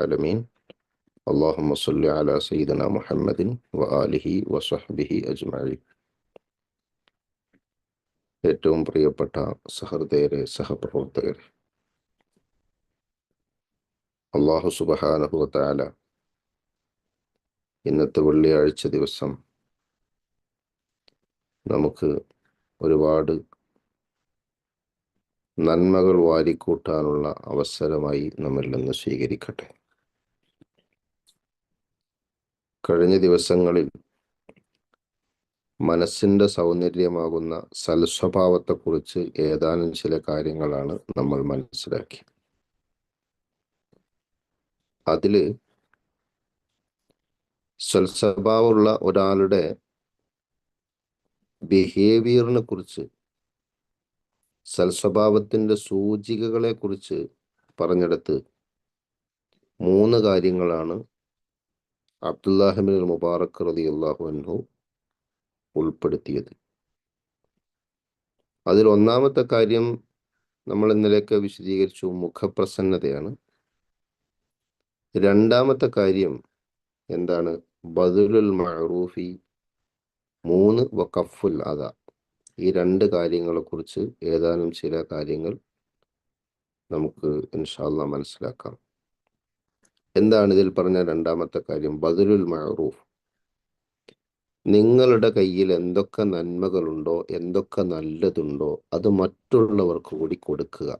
ആലമീൻ അള്ളാഹുമ്മ സല്ലി അല സയ്യിദന മുഹമ്മദിൻ വ ആലിഹി വ വസഹബിഹി അജ്മഴി ഏറ്റവും പ്രിയപ്പെട്ട സഹൃദയരെ സഹപ്രവർത്തകരെ. അള്ളാഹു തആല ഇന്നത്തെ വെള്ളിയാഴ്ച ദിവസം നമുക്ക് ഒരുപാട് നന്മകൾ വാരിക്കൂട്ടാനുള്ള അവസരമായി നമ്മിൽ നിന്ന് സ്വീകരിക്കട്ടെ. കഴിഞ്ഞ ദിവസങ്ങളിൽ മനസ്സിന്റെ സൗന്ദര്യമാകുന്ന സൽസ്വഭാവത്തെക്കുറിച്ച് ഏതാനും ചില കാര്യങ്ങളാണ് നമ്മൾ മനസ്സിലാക്കി. അതിൽ സൽസ്വഭാവമുള്ള ഒരാളുടെ ബിഹേവിയറിനെ കുറിച്ച് സൽസ്വഭാവത്തിന്റെ സൂചികകളെ കുറിച്ച് പറഞ്ഞെടുത്ത് മൂന്ന് കാര്യങ്ങളാണ് അബ്ദുല്ലാഹിബിൻ മുബാറക് റതി അള്ളാഹു അൻഹു ഉൾപ്പെടുത്തിയത്. അതിൽ ഒന്നാമത്തെ കാര്യം നമ്മൾ ഇന്നലെയൊക്കെ വിശദീകരിച്ചു മുഖപ്രസന്നതയാണ്. രണ്ടാമത്തെ കാര്യം എന്താണ്? ബദുലുൽ മഅറൂഫി മൂന്ന് വഖഫുൽ അത ഈ രണ്ട് കാര്യങ്ങളെ കുറിച്ച് ഏതാനും ചില കാര്യങ്ങൾ നമുക്ക് ഇൻഷാല്ല മനസ്സിലാക്കാം. എന്താണ് ഇതിൽ പറഞ്ഞ രണ്ടാമത്തെ കാര്യം? ബദലുൽ മഅറൂഫ്. നിങ്ങളുടെ കയ്യിൽ എന്തൊക്കെ നന്മകളുണ്ടോ എന്തൊക്കെ നല്ലതുണ്ടോ അത് മറ്റുള്ളവർക്ക് കൂടി കൊടുക്കുക.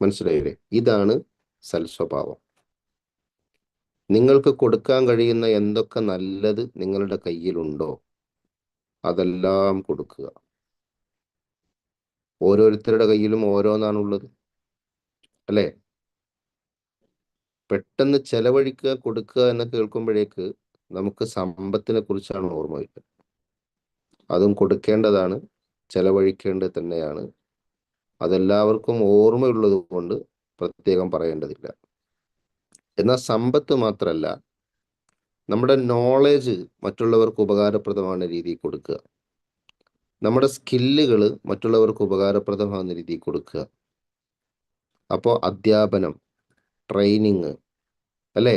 മനസ്സിലായില്ലേ? ഇതാണ് സൽസ്വഭാവം. നിങ്ങൾക്ക് കൊടുക്കാൻ കഴിയുന്ന എന്തൊക്കെ നല്ലത് നിങ്ങളുടെ കയ്യിലുണ്ടോ അതെല്ലാം കൊടുക്കുക. ഓരോരുത്തരുടെ കയ്യിലും ഓരോന്നാണുള്ളത്. അല്ലേ? പെട്ടെന്ന് ചെലവഴിക്കുക കൊടുക്കുക എന്ന് കേൾക്കുമ്പോഴേക്ക് നമുക്ക് സമ്പത്തിനെ കുറിച്ചാണ് ഓർമ്മ വരിക അതും കൊടുക്കേണ്ടതാണ് ചെലവഴിക്കേണ്ടത് തന്നെയാണ്. അതെല്ലാവർക്കും ഓർമ്മയുള്ളത് കൊണ്ട് പ്രത്യേകം പറയേണ്ടതില്ല. എന്നാൽ സമ്പത്ത് മാത്രമല്ല നമ്മുടെ നോളേജ് മറ്റുള്ളവർക്ക് ഉപകാരപ്രദമാകുന്ന രീതിയിൽ കൊടുക്കുക. നമ്മുടെ സ്കില്ലുകൾ മറ്റുള്ളവർക്ക് ഉപകാരപ്രദമാകുന്ന രീതിയിൽ കൊടുക്കുക. അപ്പോൾ അധ്യാപനം ട്രെയിനിങ് അല്ലേ?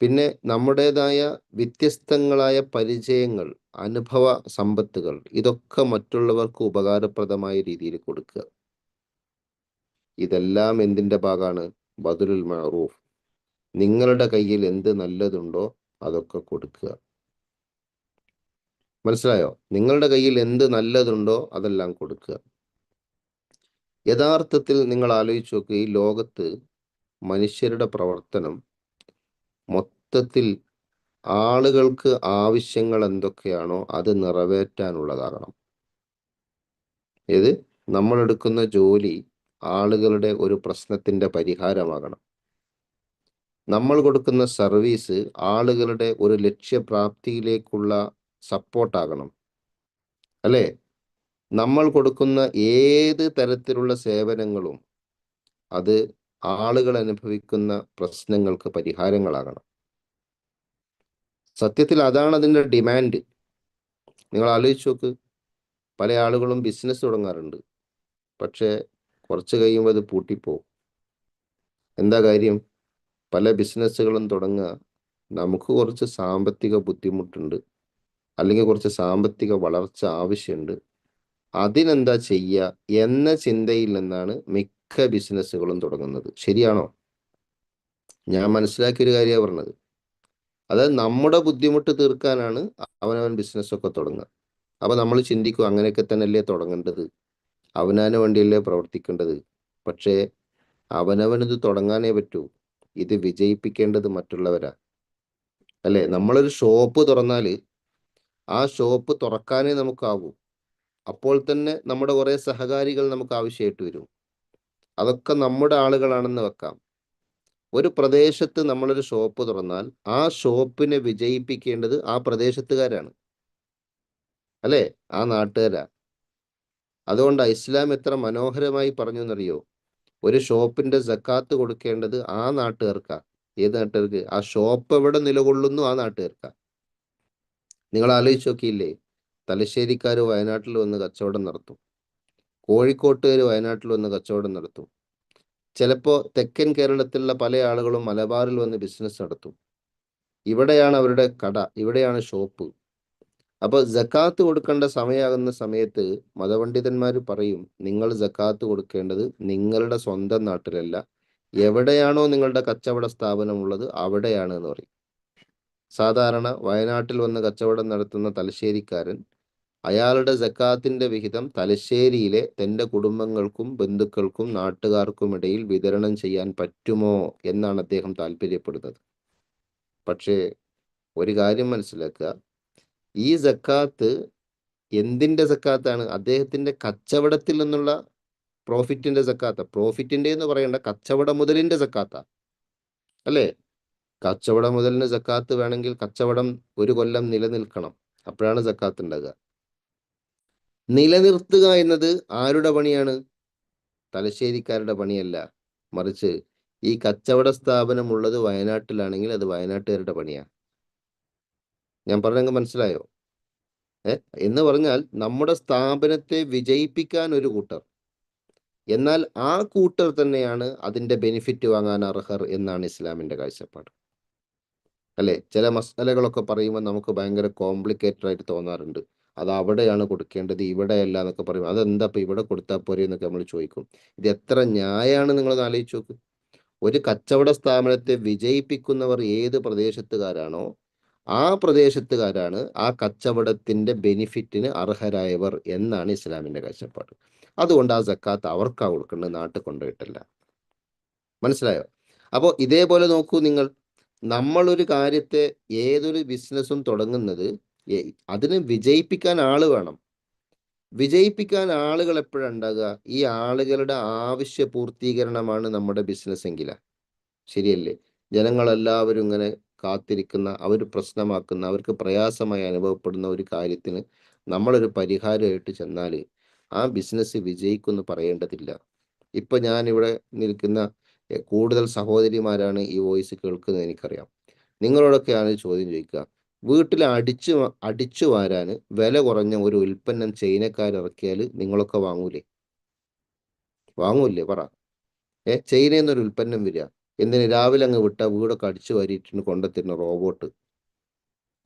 പിന്നെ നമ്മുടേതായ വ്യത്യസ്തങ്ങളായ പരിചയങ്ങൾ അനുഭവ സമ്പത്തുകൾ ഇതൊക്കെ മറ്റുള്ളവർക്ക് ഉപകാരപ്രദമായ രീതിയിൽ കൊടുക്കുക. ഇതെല്ലാം എന്തിന്റെ ഭാഗമാണ്? ബദുലുൽ മഅറൂഫ്. നിങ്ങളുടെ കയ്യിൽ എന്ത് നല്ലതുണ്ടോ അതൊക്കെ കൊടുക്കുക. മനസ്സിലായോ? നിങ്ങളുടെ കയ്യിൽ എന്ത് നല്ലതുണ്ടോ അതെല്ലാം കൊടുക്കുക. യഥാർത്ഥത്തിൽ നിങ്ങൾ ആലോചിച്ച് നോക്കുക ഈ ലോകത്ത് മനുഷ്യരുടെ പ്രവർത്തനം മൊത്തത്തിൽ ആളുകൾക്ക് ആവശ്യങ്ങൾ എന്തൊക്കെയാണോ അത് നിറവേറ്റാനുള്ളതാകണം. ഏത് നമ്മൾ എടുക്കുന്ന ജോലി ആളുകളുടെ ഒരു പ്രശ്നത്തിന്റെ പരിഹാരമാകണം. നമ്മൾ കൊടുക്കുന്ന സർവീസ് ആളുകളുടെ ഒരു ലക്ഷ്യപ്രാപ്തിയിലേക്കുള്ള സപ്പോർട്ടാകണം. അല്ലേ? നമ്മൾ കൊടുക്കുന്ന ഏത് തരത്തിലുള്ള സേവനങ്ങളും അത് ആളുകൾ അനുഭവിക്കുന്ന പ്രശ്നങ്ങൾക്ക് പരിഹാരങ്ങളാകണം. സത്യത്തിൽ അതാണ് അതിന്റെ ഡിമാൻഡ് നിങ്ങൾ ആലോചിച്ച് നോക്ക് പല ആളുകളും ബിസിനസ് തുടങ്ങാറുണ്ട്. പക്ഷേ കുറച്ച് കഴിയുമ്പോൾ അത് പൂട്ടിപ്പോവും. എന്താ കാര്യം? പല ബിസിനസ്സുകളും തുടങ്ങുക. നമുക്ക് കുറച്ച് സാമ്പത്തിക ബുദ്ധിമുട്ടുണ്ട്. അല്ലെങ്കിൽ കുറച്ച് സാമ്പത്തിക വളർച്ച ആവശ്യമുണ്ട്. അതിനെന്താ ചെയ്യുക? എന്ന ചിന്തയിൽ നിന്നാണ് മിക്ക ബിസിനസ്സുകളും തുടങ്ങുന്നത്. ശരിയാണോ? ഞാൻ മനസ്സിലാക്കിയ ഒരു കാര്യമാണ് പറഞ്ഞത്. അതായത് നമ്മുടെ ബുദ്ധിമുട്ട് തീർക്കാനാണ് അവനവൻ ബിസിനസ്സൊക്കെ തുടങ്ങുക. അപ്പൊ നമ്മൾ ചിന്തിക്കും അങ്ങനെയൊക്കെ തന്നെയല്ലേ തുടങ്ങേണ്ടത്. അവനവന് വേണ്ടിയല്ലേ പ്രവർത്തിക്കേണ്ടത്. പക്ഷേ അവനവനിത് തുടങ്ങാനേ പറ്റൂ. ഇത് വിജയിപ്പിക്കേണ്ടത് മറ്റുള്ളവരാ. അല്ലെ? നമ്മളൊരു ഷോപ്പ് തുറന്നാൽ ആ ഷോപ്പ് തുറക്കാനേ നമുക്കാവൂ. അപ്പോൾ തന്നെ നമ്മുടെ കുറേ സഹകാരികൾ നമുക്ക് ആവശ്യമായിട്ട് വരും. അതൊക്കെ നമ്മുടെ ആളുകളാണെന്ന് വെക്കാം. ഒരു പ്രദേശത്ത് നമ്മളൊരു ഷോപ്പ് തുറന്നാൽ ആ ഷോപ്പിനെ വിജയിപ്പിക്കേണ്ടത് ആ പ്രദേശത്തുകാരാണ്. അല്ലേ? ആ നാട്ടുകാരാ. അതുകൊണ്ട് ഇസ്ലാം എത്ര മനോഹരമായി പറഞ്ഞു എന്നറിയോ ഒരു ഷോപ്പിന്റെ ജക്കാത്ത് കൊടുക്കേണ്ടത് ആ നാട്ടുകാർക്കാ. ഏത് നാട്ടുകാർക്ക്? ആ ഷോപ്പ് എവിടെ നിലകൊള്ളുന്നു ആ നാട്ടുകാർക്കാ. നിങ്ങൾ ആലോചിച്ച് നോക്കിയില്ലേ? തലശ്ശേരിക്കാർ വയനാട്ടിൽ വന്ന് കച്ചവടം നടത്തും. കോഴിക്കോട്ടുകാർ വയനാട്ടിൽ വന്ന് കച്ചവടം നടത്തും. ചിലപ്പോൾ തെക്കൻ കേരളത്തിലുള്ള പല ആളുകളും മലബാറിൽ വന്ന് ബിസിനസ് നടത്തും. ഇവിടെയാണ് അവരുടെ കട ഇവിടെയാണ് ഷോപ്പ് അപ്പോൾ ജക്കാത്ത് കൊടുക്കേണ്ട സമയമാകുന്ന സമയത്ത് മതപണ്ഡിതന്മാർ പറയും നിങ്ങൾ ജക്കാത്ത് കൊടുക്കേണ്ടത് നിങ്ങളുടെ സ്വന്തം നാട്ടിലല്ല. എവിടെയാണോ നിങ്ങളുടെ കച്ചവട സ്ഥാപനം ഉള്ളത് അവിടെയാണ് എന്ന് പറയും. സാധാരണ വയനാട്ടിൽ വന്ന് കച്ചവടം നടത്തുന്ന തലശ്ശേരിക്കാരൻ അയാളുടെ ജക്കാത്തിന്റെ വിഹിതം തലശ്ശേരിയിലെ തന്റെ കുടുംബങ്ങൾക്കും ബന്ധുക്കൾക്കും നാട്ടുകാർക്കും ഇടയിൽ വിതരണം ചെയ്യാൻ പറ്റുമോ എന്നാണ് അദ്ദേഹം താല്പര്യപ്പെടുന്നത്. പക്ഷേ ഒരു കാര്യം മനസ്സിലാക്കുക. ഈ ജക്കാത്ത് എന്തിന്റെ സക്കാത്താണ്? അദ്ദേഹത്തിന്റെ കച്ചവടത്തിൽ നിന്നുള്ള പ്രോഫിറ്റിന്റെ സക്കാത്ത. പ്രോഫിറ്റിന്റെ എന്ന് പറയേണ്ട കച്ചവട മുതലിന്റെ സക്കാത്ത. അല്ലേ? കച്ചവട മുതലിന് സക്കാത്ത് വേണമെങ്കിൽ കച്ചവടം ഒരു കൊല്ലം നിലനിൽക്കണം. അപ്പോഴാണ് ജക്കാത്ത് ഉണ്ടാകുക നിലനിർത്തുക എന്നത് ആരുടെ പണിയാണ്? തലശ്ശേരിക്കാരുടെ പണിയല്ല. മറിച്ച് ഈ കച്ചവട സ്ഥാപനം ഉള്ളത് വയനാട്ടിലാണെങ്കിൽ അത് വയനാട്ടുകാരുടെ പണിയാണ് ഞാൻ പറഞ്ഞെങ്കിൽ മനസ്സിലായോ? എന്ന് പറഞ്ഞാൽ നമ്മുടെ സ്ഥാപനത്തെ വിജയിപ്പിക്കാൻ ഒരു കൂട്ടർ. എന്നാൽ ആ കൂട്ടർ തന്നെയാണ് അതിന്റെ ബെനിഫിറ്റ് വാങ്ങാൻ അർഹർ എന്നാണ് ഇസ്ലാമിന്റെ കാഴ്ചപ്പാട്. അല്ലെ? ചില മസാലകളൊക്കെ പറയുമ്പോൾ നമുക്ക് ഭയങ്കര കോംപ്ലിക്കേറ്റഡ് ആയിട്ട് തോന്നാറുണ്ട്. അത് അവിടെയാണ് കൊടുക്കേണ്ടത് ഇവിടെയല്ല എന്നൊക്കെ പറയും. അതെന്താ ഇപ്പൊ ഇവിടെ കൊടുത്താൽ പോരെ എന്നൊക്കെ നമ്മൾ ചോദിക്കും. ഇത് എത്ര ന്യായമാണ് നിങ്ങൾ ആലോചിച്ച് നോക്ക്. ഒരു കച്ചവട സ്ഥാപനത്തെ വിജയിപ്പിക്കുന്നവർ ഏത് പ്രദേശത്തുകാരാണോ ആ പ്രദേശത്തുകാരാണ് ആ കച്ചവടത്തിന്റെ ബെനിഫിറ്റിന് അർഹരായവർ എന്നാണ് ഇസ്ലാമിന്റെ കാഴ്ചപ്പാട്. അതുകൊണ്ട് ആ സക്കാത്ത് അവർക്കാ കൊടുക്കേണ്ടത് നാട്ടിൽ കൊണ്ടുപോയിട്ടല്ല. മനസ്സിലായോ? അപ്പോൾ ഇതേപോലെ നോക്കൂ നിങ്ങൾ. നമ്മളൊരു കാര്യത്തെ ഏതൊരു ബിസിനസ്സും തുടങ്ങുന്നത് അതിന് വിജയിപ്പിക്കാൻ ആൾ വേണം. വിജയിപ്പിക്കാൻ ആളുകൾ എപ്പോഴുണ്ടാകുക ഈ ആളുകളുടെ ആവശ്യ പൂർത്തീകരണമാണ് നമ്മുടെ ബിസിനസ് എങ്കില. ശരിയല്ലേ? ജനങ്ങളെല്ലാവരും ഇങ്ങനെ കാത്തിരിക്കുന്ന അവർ പ്രശ്നമാക്കുന്ന അവർക്ക് പ്രയാസമായി അനുഭവപ്പെടുന്ന ഒരു കാര്യത്തിന് നമ്മളൊരു പരിഹാരമായിട്ട് ചെന്നാൽ ആ ബിസിനസ് വിജയിക്കുമെന്ന് പറയേണ്ടതില്ല. ഇപ്പൊ ഞാൻ ഇവിടെ നിൽക്കുന്ന കൂടുതൽ സഹോദരിമാരാണ് ഈ വോയിസ് കേൾക്കുന്നത് എനിക്കറിയാം. നിങ്ങളോടൊക്കെയാണ് ചോദ്യം ചോദിക്കുക. വീട്ടിൽ അടിച്ചു അടിച്ചു വാരാൻ വില കുറഞ്ഞ ഒരു ഉൽപ്പന്നം ചൈനക്കാരിറക്കിയാൽ നിങ്ങളൊക്കെ വാങ്ങൂലേ? വാങ്ങൂല്ലേ? പറ. ഏ ചൈനയിൽ നിന്നൊരു ഉൽപ്പന്നം വരിക എന്തിന്? രാവിലെ അങ്ങ് വിട്ട വീടൊക്കെ അടിച്ചു വാരിയിട്ടുണ്ട് കൊണ്ടെത്തിരുന്ന റോബോട്ട്.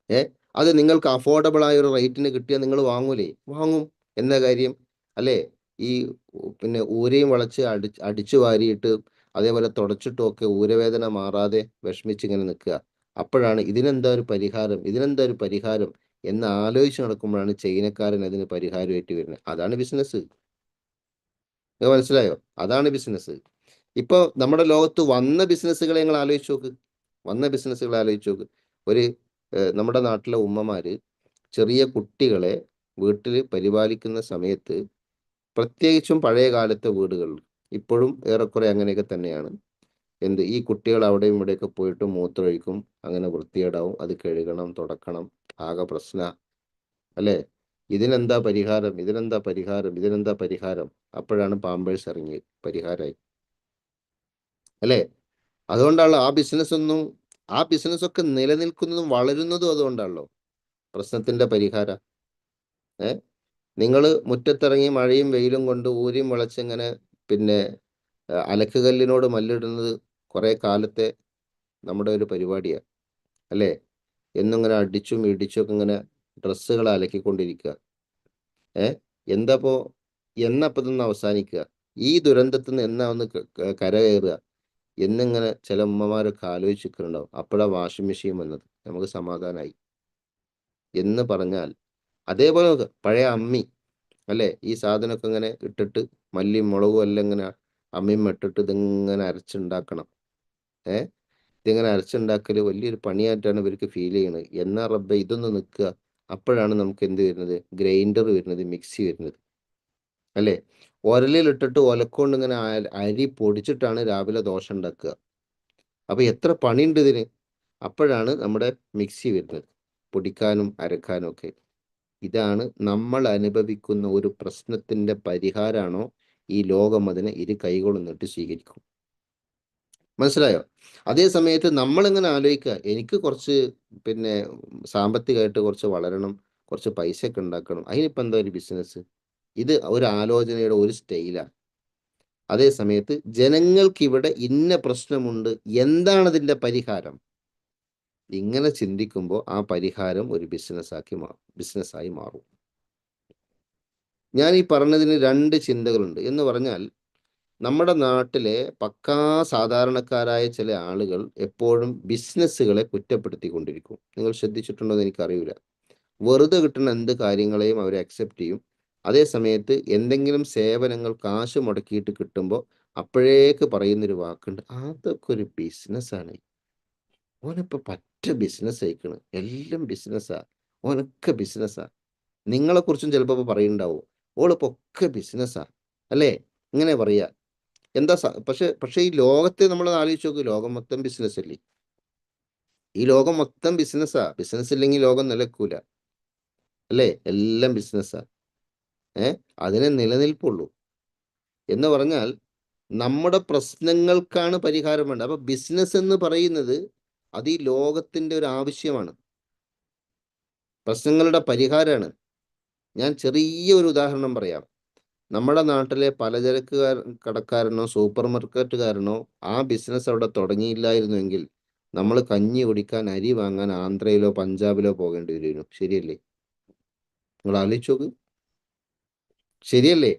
ഏ അത് നിങ്ങൾക്ക് അഫോർഡബിൾ ആയ ഒരു റേറ്റിന് കിട്ടിയാൽ നിങ്ങൾ വാങ്ങൂലേ? വാങ്ങും. എന്ന കാര്യം? അല്ലേ? ഈ പിന്നെ ഊരയും വളച്ച് അടി അടിച്ചു വാരിയിട്ട് അതേപോലെ തുടച്ചിട്ടും ഒക്കെ ഊരവേദന മാറാതെ വിഷമിച്ചിങ്ങനെ നിൽക്കുക. അപ്പോഴാണ് ഇതിനെന്താ ഒരു പരിഹാരം? ഇതിനെന്താ ഒരു പരിഹാരം? എന്ന് ആലോചിച്ച് നടക്കുമ്പോഴാണ് ചൈനക്കാരൻ അതിന് പരിഹാരമായിട്ട് വരുന്നത്. അതാണ് ബിസിനസ് മനസ്സിലായോ? അതാണ് ബിസിനസ് ഇപ്പൊ നമ്മുടെ ലോകത്ത് വന്ന ബിസിനസ്സുകളെ നിങ്ങൾ ആലോചിച്ച് നോക്ക്. വന്ന ബിസിനസ്സുകൾ ആലോചിച്ച് നോക്ക്. ഒരു നമ്മുടെ നാട്ടിലെ ഉമ്മമാര് ചെറിയ കുട്ടികളെ വീട്ടിൽ പരിപാലിക്കുന്ന സമയത്ത് പ്രത്യേകിച്ചും പഴയ കാലത്തെ വീടുകളിൽ ഇപ്പോഴും ഏറെക്കുറെ അങ്ങനെയൊക്കെ തന്നെയാണ്. എന്ത്? ഈ കുട്ടികൾ അവിടെയും ഇവിടെയൊക്കെ പോയിട്ട് മൂത്രമൊഴിക്കും അങ്ങനെ വൃത്തികേടാവും. അത് കഴുകണം തുടക്കണം. ആകെ പ്രശ്ന. അല്ലേ? ഇതിനെന്താ പരിഹാരം? ഇതിനെന്താ പരിഹാരം? ഇതിനെന്താ പരിഹാരം? അപ്പോഴാണ് പാമ്പേഴ്സ് ഇറങ്ങി. പരിഹാരമായി അല്ലേ? അതുകൊണ്ടാണല്ലോ ആ ബിസിനസ് ഒന്നും ആ ബിസിനസ് ഒക്കെ നിലനിൽക്കുന്നതും വളരുന്നതും അതുകൊണ്ടാണല്ലോ പ്രശ്നത്തിന്റെ പരിഹാര. ഏ? നിങ്ങൾ മുറ്റത്തിറങ്ങി മഴയും വെയിലും കൊണ്ട് ഊരിയും വിളച്ചിങ്ങനെ പിന്നെ അലക്കുകല്ലിനോട് മല്ലിടുന്നത് കുറെ കാലത്തെ നമ്മുടെ ഒരു പരിപാടിയാണ് അല്ലേ? എന്നിങ്ങനെ അടിച്ചും ഇടിച്ചും ഒക്കെ ഇങ്ങനെ ഡ്രസ്സുകൾ അലക്കിക്കൊണ്ടിരിക്കുക. ഏ? എന്താപ്പോ? എന്നപ്പോ നിന്ന് അവസാനിക്കുക. ഈ ദുരന്തത്തിൽ നിന്ന് എന്നാ ഒന്ന് കരകയറുക? എന്നിങ്ങനെ ചില ഉമ്മമാരൊക്കെ ആലോചിച്ചിട്ടുണ്ടാവും. അപ്പോഴാ വാഷിംഗ് മെഷീൻ വന്നത്. നമുക്ക് സമാധാനമായി എന്ന് പറഞ്ഞാൽ അതേപോലെ പഴയ അമ്മി അല്ലേ? ഈ സാധനമൊക്കെ ഇങ്ങനെ ഇട്ടിട്ട് മല്ലിയും മുളകും എല്ലാം ഇങ്ങനെ അമ്മിയും ഇട്ടിട്ട് ഇതിങ്ങനെ അരച്ചുണ്ടാക്കണം. ഏ? ഇതിങ്ങനെ അരച്ചുണ്ടാക്കൽ വലിയൊരു പണിയായിട്ടാണ് ഇവർക്ക് ഫീൽ ചെയ്യുന്നത് എന്നാ റബ്ബെ ഇതൊന്ന് നിൽക്കുക. അപ്പോഴാണ് നമുക്ക് എന്ത് വരുന്നത്? ഗ്രൈൻഡർ വരുന്നത് മിക്സി വരുന്നത്. അല്ലേ? ഉരലിലിട്ടിട്ട് ഒലക്കൊണ്ട് ഇങ്ങനെ അരി പൊടിച്ചിട്ടാണ് രാവിലെ ദോശ ഉണ്ടാക്കുക. അപ്പൊ എത്ര പണിയുണ്ട് ഇതിന്? അപ്പോഴാണ് നമ്മുടെ മിക്സി വരുന്നത്. പൊടിക്കാനും അരക്കാനും ഒക്കെ. ഇതാണ് നമ്മൾ അനുഭവിക്കുന്ന ഒരു പ്രശ്നത്തിന്റെ പരിഹാരമാണോ ഈ ലോകം അതിനെ ഇരു കൈകൊള്ളുന്നിട്ട് നീട്ടി സ്വീകരിക്കും. മനസ്സിലായോ? അതേ സമയത്ത് നമ്മളിങ്ങനെ ആലോചിക്കുക എനിക്ക് കുറച്ച് പിന്നെ സാമ്പത്തികമായിട്ട് കുറച്ച് വളരണം കുറച്ച് പൈസ ഒക്കെ ഉണ്ടാക്കണം. അതിനിപ്പോൾ എന്താ ഒരു ബിസിനസ് ഇത് ഒരു ആലോചനയുടെ ഒരു സ്റ്റൈലാണ് അതേ സമയത്ത് ജനങ്ങൾക്ക് ഇവിടെ ഇന്ന പ്രശ്നമുണ്ട്. എന്താണ് അതിന്റെ പരിഹാരം? ഇങ്ങനെ ചിന്തിക്കുമ്പോൾ ആ പരിഹാരം ഒരു ബിസിനസ്സാക്കി മാറും ബിസിനസ്സായി മാറും. ഞാൻ ഈ പറഞ്ഞതിന് രണ്ട് ചിന്തകളുണ്ട്. എന്ന് പറഞ്ഞാൽ നമ്മുടെ നാട്ടിലെ പക്കാ സാധാരണക്കാരായ ചില ആളുകൾ എപ്പോഴും ബിസിനസ്സുകളെ കുറ്റപ്പെടുത്തിക്കൊണ്ടിരിക്കും. നിങ്ങൾ ശ്രദ്ധിച്ചിട്ടുണ്ടോ എന്ന് എനിക്കറിയില്ല. വെറുതെ കിട്ടുന്ന എന്ത് കാര്യങ്ങളെയും അവർ അക്സെപ്റ്റ് ചെയ്യും. അതേ സമയത്ത് എന്തെങ്കിലും സേവനങ്ങൾ കാശ് മുടക്കിയിട്ട് കിട്ടുമ്പോൾ അപ്പോഴേക്ക് പറയുന്നൊരു വാക്കുണ്ട്. അതൊക്കെ ഒരു ബിസിനസ്സാണ്. ഓനിപ്പോൾ പറ്റ ബിസിനസ് അയക്കണ് എല്ലാം ബിസിനസ്സാ. ഓനൊക്കെ ബിസിനസ്സാ. നിങ്ങളെക്കുറിച്ചും ചിലപ്പോൾ പറയുന്നുണ്ടാവും ഓളിപ്പോൾ ഒക്കെ ബിസിനസ്സാ. അല്ലേ? ഇങ്ങനെ പറയാ. എന്താ പക്ഷെ പക്ഷെ ഈ ലോകത്തെ നമ്മൾ ആലോചിച്ച് നോക്ക്. ലോകം മൊത്തം ബിസിനസ് അല്ലേ? ഈ ലോകം മൊത്തം ബിസിനസ്സാ ബിസിനസ് ഇല്ലെങ്കിൽ ലോകം നിലക്കൂല. അല്ലേ? എല്ലാം ബിസിനസ്സാ ഏ? അതിനെ നിലനിൽപ്പുള്ളൂ. എന്ന് പറഞ്ഞാൽ നമ്മുടെ പ്രശ്നങ്ങൾക്കാണ് പരിഹാരം വേണ്ടത്. അപ്പൊ ബിസിനസ് എന്ന് പറയുന്നത് അത് ഈ ലോകത്തിന്റെ ഒരു ആവശ്യമാണ്. പ്രശ്നങ്ങളുടെ പരിഹാരമാണ്. ഞാൻ ചെറിയ ഒരു ഉദാഹരണം പറയാം. നമ്മുടെ നാട്ടിലെ പലചരക്ക് കടക്കാരനോ സൂപ്പർ മാർക്കറ്റുകാരനോ ആ ബിസിനസ് അവിടെ തുടങ്ങിയില്ലായിരുന്നുവെങ്കിൽ നമ്മൾ കഞ്ഞി കുടിക്കാൻ അരി വാങ്ങാൻ ആന്ധ്രയിലോ പഞ്ചാബിലോ പോകേണ്ടി വരുന്നു ശരിയല്ലേ? നിങ്ങൾ ആലോചിച്ചോക്ക് ശരിയല്ലേ?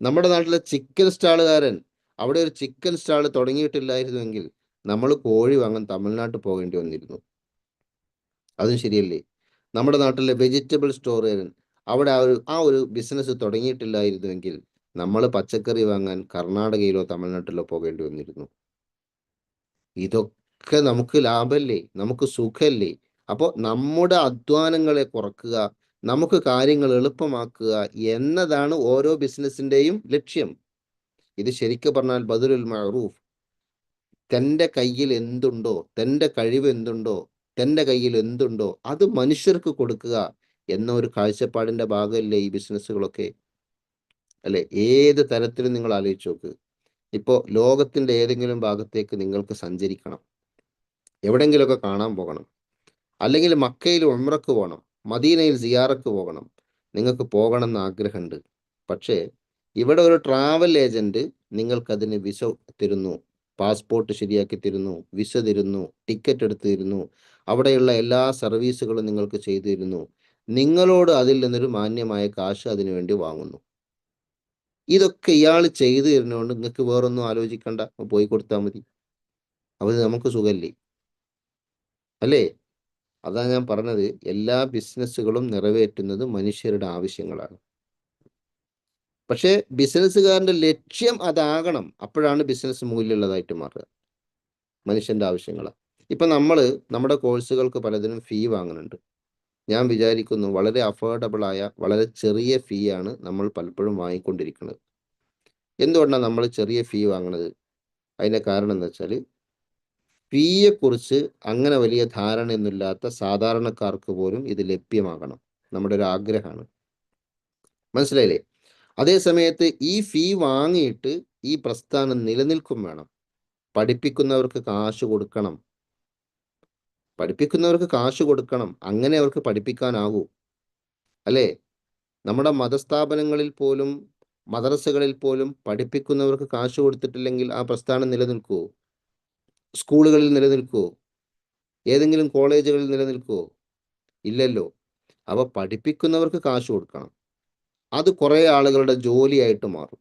നമ്മുടെ നാട്ടിലെ ചിക്കൻ സ്റ്റാളുകാരൻ അവിടെ ഒരു ചിക്കൻ സ്റ്റാൾ തുടങ്ങിയിട്ടില്ലായിരുന്നുവെങ്കിൽ നമ്മൾ കോഴി വാങ്ങാൻ തമിഴ്നാട്ടിൽ പോകേണ്ടി വന്നിരുന്നു. അതും ശരിയല്ലേ? നമ്മുടെ നാട്ടിലെ വെജിറ്റബിൾ സ്റ്റോറുകാരൻ അവിടെ ആ ഒരു ആ ഒരു ബിസിനസ് തുടങ്ങിയിട്ടില്ലായിരുന്നുവെങ്കിൽ നമ്മൾ പച്ചക്കറി വാങ്ങാൻ കർണാടകയിലോ തമിഴ്നാട്ടിലോ പോകേണ്ടി വന്നിരുന്നു. ഇതൊക്കെ നമുക്ക് ലാഭമല്ലേ നമുക്ക് സുഖമല്ലേ അപ്പോൾ നമ്മുടെ അധ്വാനങ്ങളെ കുറക്കുക നമുക്ക് കാര്യങ്ങൾ എളുപ്പമാക്കുക എന്നതാണ് ഓരോ ബിസിനസ്സിന്റെയും ലക്ഷ്യം. ഇത് ശരിക്കും പറഞ്ഞാൽ ബദുലുൽ മഹറൂഫ് തന്റെ കയ്യിൽ എന്തുണ്ടോ തന്റെ കഴിവ് എന്തുണ്ടോ തന്റെ കയ്യിൽ എന്തുണ്ടോ അത് മനുഷ്യർക്ക് കൊടുക്കുക എന്ന ഒരു കാഴ്ചപ്പാടിന്റെ ഭാഗമല്ലേ ഈ ബിസിനസ്സുകളൊക്കെ? അല്ലെ? ഏത് തരത്തിലും നിങ്ങൾ ആലോചിച്ച് നോക്ക്. ഇപ്പോൾ ലോകത്തിന്റെ ഏതെങ്കിലും ഭാഗത്തേക്ക് നിങ്ങൾക്ക് സഞ്ചരിക്കണം. എവിടെങ്കിലുമൊക്കെ കാണാൻ പോകണം. അല്ലെങ്കിൽ മക്കയിൽ ഉമ്രക്ക് പോകണം. മദീനയിൽ സിയാറക്ക് പോകണം. നിങ്ങൾക്ക് പോകണം എന്ന് ആഗ്രഹമുണ്ട്. പക്ഷേ ഇവിടെ ഒരു ട്രാവൽ ഏജന്റ് നിങ്ങൾക്കതിന് വിസ തരുന്നു. പാസ്പോർട്ട് ശരിയാക്കി തരുന്നു. വിസ തരുന്നു. ടിക്കറ്റ് എടുത്തു തരുന്നു. അവിടെയുള്ള എല്ലാ സർവീസുകളും നിങ്ങൾക്ക് ചെയ്തു തരുന്നു. നിങ്ങളോട് അതിൽ നിന്നൊരു മാന്യമായ കാശ് അതിനു വേണ്ടി വാങ്ങുന്നു. ഇതൊക്കെ ഇയാൾ ചെയ്തു തരുന്നതുകൊണ്ട് നിങ്ങൾക്ക് വേറൊന്നും ആലോചിക്കണ്ട. പോയി കൊടുത്താൽ മതി. അത് നമുക്ക് സുഖമല്ലേ അല്ലേ? അതാണ് ഞാൻ പറഞ്ഞത്. എല്ലാ ബിസിനസ്സുകളും നിറവേറ്റുന്നത് മനുഷ്യരുടെ ആവശ്യങ്ങളാണ്. പക്ഷേ ബിസിനസ്സുകാരന്റെ ലക്ഷ്യം അതാകണം. അപ്പോഴാണ് ബിസിനസ് മൂല്യമുള്ളതായിട്ട് മാറുക. മനുഷ്യന്റെ ആവശ്യങ്ങളാണ് ഇപ്പം നമ്മൾ നമ്മുടെ കോഴ്സുകൾക്ക് പലതിനും ഫീ വാങ്ങുന്നുണ്ട്. ഞാൻ വിചാരിക്കുന്നു വളരെ അഫോർഡബിൾ ആയ വളരെ ചെറിയ ഫീ ആണ് നമ്മൾ പലപ്പോഴും വാങ്ങിക്കൊണ്ടിരിക്കുന്നത്. എന്തുകൊണ്ടാണ് നമ്മൾ ചെറിയ ഫീ വാങ്ങുന്നത് അതിന്റെ കാരണം എന്ന് വെച്ചാൽ ഫീയെക്കുറിച്ച് അങ്ങനെ വലിയ ധാരണയൊന്നുമില്ലാത്ത സാധാരണക്കാർക്ക് പോലും ഇത് ലഭ്യമാകണം. നമ്മുടെ ഒരു ആഗ്രഹമാണ്. മനസ്സിലായില്ലേ? അതേ സമയത്ത് ഈ ഫീ വാങ്ങിയിട്ട് ഈ പ്രസ്ഥാനം നിലനിൽക്കും വേണം. പഠിപ്പിക്കുന്നവർക്ക് കാശ് കൊടുക്കണം. പഠിപ്പിക്കുന്നവർക്ക് കാശ് കൊടുക്കണം അങ്ങനെ അവർക്ക് പഠിപ്പിക്കാനാകൂ. അല്ലേ? നമ്മുടെ മതസ്ഥാപനങ്ങളിൽ പോലും മദ്രസകളിൽ പോലും പഠിപ്പിക്കുന്നവർക്ക് കാശ് കൊടുത്തിട്ടില്ലെങ്കിൽ ആ പ്രസ്ഥാനം നിലനിൽക്കുമോ സ്കൂളുകളിൽ നിലനിൽക്കുമോ ഏതെങ്കിലും കോളേജുകളിൽ നിലനിൽക്കുമോ ഇല്ലല്ലോ. അവ പഠിപ്പിക്കുന്നവർക്ക് കാശ് കൊടുക്കണം. അത് കുറേ ആളുകളുടെ ജോലിയായിട്ട് മാറും.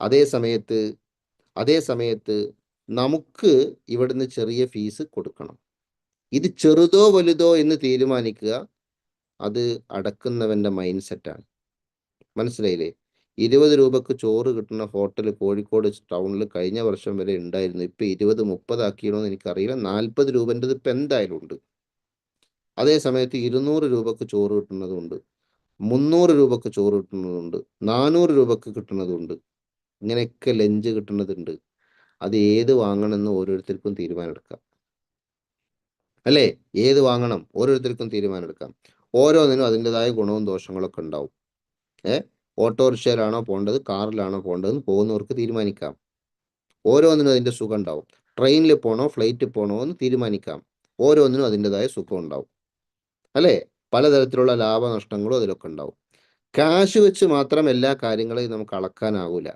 അതേ സമയത്ത് അതേ സമയത്ത് നമുക്ക് ഇവിടുന്ന് ചെറിയ ഫീസ് കൊടുക്കണം. ഇത് ചെറുതോ വലുതോ എന്ന് തീരുമാനിക്കുക അത് അടക്കുന്നവന്റെ മൈൻഡ് സെറ്റാണ് മനസ്സിലായില്ലേ? ഇരുപത് രൂപക്ക് ചോറ് കിട്ടുന്ന ഹോട്ടൽ കോഴിക്കോട് ടൗണിൽ കഴിഞ്ഞ വർഷം വരെ ഉണ്ടായിരുന്നു. ഇപ്പൊ ഇരുപത് മുപ്പതാക്കിയണോ എന്ന് എനിക്കറിയില്ല. നാൽപ്പത് രൂപന്റെത് ഇപ്പൊ എന്തായാലും ഉണ്ട്. അതേ സമയത്ത് ഇരുന്നൂറ് രൂപക്ക് ചോറ് കിട്ടുന്നതുണ്ട്. മുന്നൂറ് രൂപക്ക് ചോറ് കിട്ടുന്നതുണ്ട്. നാനൂറ് രൂപക്ക് കിട്ടുന്നതുണ്ട്. ഇങ്ങനെയൊക്കെ ലഞ്ച് കിട്ടുന്നതുണ്ട്. അത് ഏത് വാങ്ങണമെന്ന് ഓരോരുത്തർക്കും തീരുമാനമെടുക്കാം അല്ലേ? ഏത് വാങ്ങണം? ഓരോരുത്തർക്കും തീരുമാനമെടുക്കാം. ഓരോന്നിനും അതിന്റെതായ ഗുണവും ദോഷങ്ങളൊക്കെ ഉണ്ടാവും. ഏ? ഓട്ടോറിക്ഷയിലാണോ പോകേണ്ടത്? കാറിലാണോ പോകേണ്ടത് പോകുന്നവർക്ക് തീരുമാനിക്കാം. ഓരോന്നിനും അതിന്റെ സുഖം ഉണ്ടാവും. ട്രെയിനിൽ പോകണോ? ഫ്ലൈറ്റിൽ പോകണോ? എന്ന് തീരുമാനിക്കാം. ഓരോന്നിനും അതിന്റെതായ സുഖം ഉണ്ടാവും. അല്ലേ? പലതരത്തിലുള്ള ലാഭനഷ്ടങ്ങളും അതിലൊക്കെ ഉണ്ടാവും. കാശ് വെച്ച് മാത്രം എല്ലാ കാര്യങ്ങളെയും നമുക്ക് അളക്കാനാവൂല.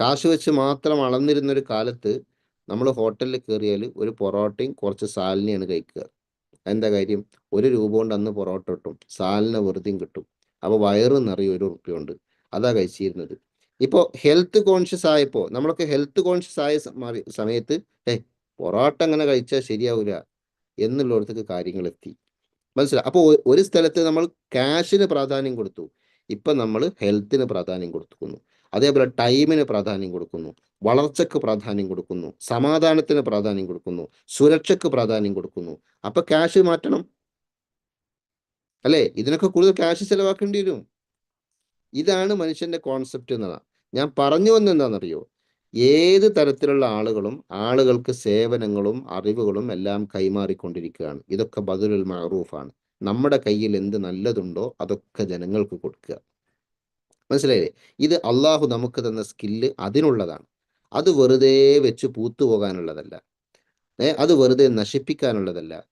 കാശ് വെച്ച് മാത്രം അളന്നിരുന്നൊരു കാലത്ത് നമ്മൾ ഹോട്ടലിൽ കയറിയാൽ ഒരു പൊറോട്ടയും കുറച്ച് സാലിനെയാണ് കഴിക്കുക. എന്താ കാര്യം? ഒരു രൂപ കൊണ്ട് അന്ന് പൊറോട്ട കിട്ടും. സാലിന് വെറുതെയും കിട്ടും. അപ്പോൾ വയറ് നിറയും ഒരു ഉറുപ്പിയുണ്ട് അതാ കഴിച്ചിരുന്നത്. ഇപ്പോൾ ഹെൽത്ത് കോൺഷ്യസ് ആയപ്പോൾ നമ്മളൊക്കെ ഹെൽത്ത് കോൺഷ്യസ് ആയ സമയത്ത് ഏ പൊറോട്ട അങ്ങനെ കഴിച്ചാൽ ശരിയാവില്ല എന്നുള്ളിടത്തേക്ക് കാര്യങ്ങൾ എത്തി മനസ്സിലായി അപ്പോൾ ഒരു സ്ഥലത്ത് നമ്മൾ ക്യാഷിന് പ്രാധാന്യം കൊടുത്തു. ഇപ്പം നമ്മൾ ഹെൽത്തിന് പ്രാധാന്യം കൊടുക്കുന്നു. അതേപോലെ ടൈമിന് പ്രാധാന്യം കൊടുക്കുന്നു വളർച്ചയ്ക്ക് പ്രാധാന്യം കൊടുക്കുന്നു സമാധാനത്തിന് പ്രാധാന്യം കൊടുക്കുന്നു സുരക്ഷയ്ക്ക് പ്രാധാന്യം കൊടുക്കുന്നു. അപ്പൊ ക്യാഷ് മാറ്റണം. അല്ലേ? ഇതിനൊക്കെ കൂടുതൽ ക്യാഷ് ചെലവാക്കേണ്ടി വരും. ഇതാണ് മനുഷ്യന്റെ കോൺസെപ്റ്റ് എന്നതാണ് ഞാൻ പറഞ്ഞു വന്നെന്താണെന്നറിയോ ഏത് തരത്തിലുള്ള ആളുകളും ആളുകൾക്ക് സേവനങ്ങളും അറിവുകളും എല്ലാം കൈമാറിക്കൊണ്ടിരിക്കുകയാണ്. ഇതൊക്കെ ബദലുൽ മഅറൂഫാണ്. നമ്മുടെ കയ്യിൽ എന്ത് നല്ലതുണ്ടോ അതൊക്കെ ജനങ്ങൾക്ക് കൊടുക്കുക. മനസ്സിലായില്ലേ? ഇത് അള്ളാഹു നമുക്ക് തന്ന സ്കില്ല് അതിനുള്ളതാണ്. അത് വെറുതെ വെച്ച് പൂത്തുപോകാനുള്ളതല്ല. ഏ അത് വെറുതെ നശിപ്പിക്കാനുള്ളതല്ല.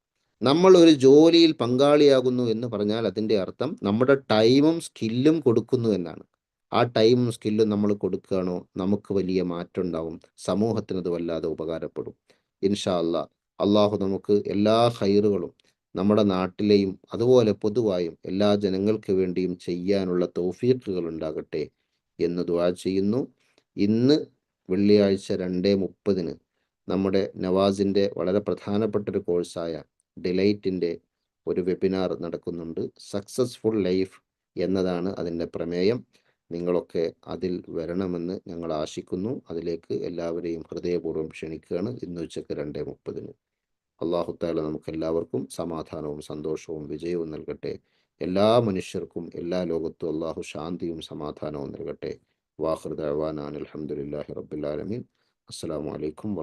നമ്മൾ ഒരു ജോലിയിൽ പങ്കാളിയാകുന്നു എന്ന് പറഞ്ഞാൽ അതിന്റെ അർത്ഥം നമ്മുടെ ടൈമും സ്കില്ലും കൊടുക്കുന്നു എന്നാണ്. ആ ടൈമും സ്കില്ലും നമ്മൾ കൊടുക്കുകയാണോ? നമുക്ക് വലിയ മാറ്റം ഉണ്ടാവും സമൂഹത്തിന് വല്ലാതെ ഉപകാരപ്പെടും. ഇൻഷാ അല്ലാ അള്ളാഹു നമുക്ക് എല്ലാ ഹൈറുകളും നമ്മുടെ നാട്ടിലെയും അതുപോലെ പൊതുവായും എല്ലാ ജനങ്ങൾക്ക് വേണ്ടിയും ചെയ്യാനുള്ള തോഫീക്കുകൾ ഉണ്ടാകട്ടെ എന്ന് ദുആ ചെയ്യുന്നു. ഇന്ന് വെള്ളിയാഴ്ച രണ്ടേ മുപ്പതിന് നമ്മുടെ നവാസിന്റെ വളരെ പ്രധാനപ്പെട്ട ഒരു കോഴ്സായ ഡിലൈറ്റിന്റെ ഒരു വെബിനാർ നടക്കുന്നുണ്ട്. സക്സസ്ഫുൾ ലൈഫ് എന്നതാണ് അതിന്റെ പ്രമേയം. നിങ്ങളൊക്കെ അതിൽ വരണമെന്ന് ഞങ്ങൾ ആശിക്കുന്നു. അതിലേക്ക് എല്ലാവരെയും ഹൃദയപൂർവം ക്ഷണിക്കുകയാണ്. ഇന്ന് ഉച്ചയ്ക്ക് രണ്ടേ മുപ്പതിന്. അള്ളാഹുത്താല നമുക്ക് എല്ലാവർക്കും സമാധാനവും സന്തോഷവും വിജയവും നൽകട്ടെ. എല്ലാ മനുഷ്യർക്കും എല്ലാ ലോകത്തും അള്ളാഹു ശാന്തിയും സമാധാനവും നൽകട്ടെ. വാഹൃദാൻ അലഹമുല്ലാഹി റബ്ബുലാലമീൻ അസ്സാം വലൈക്കും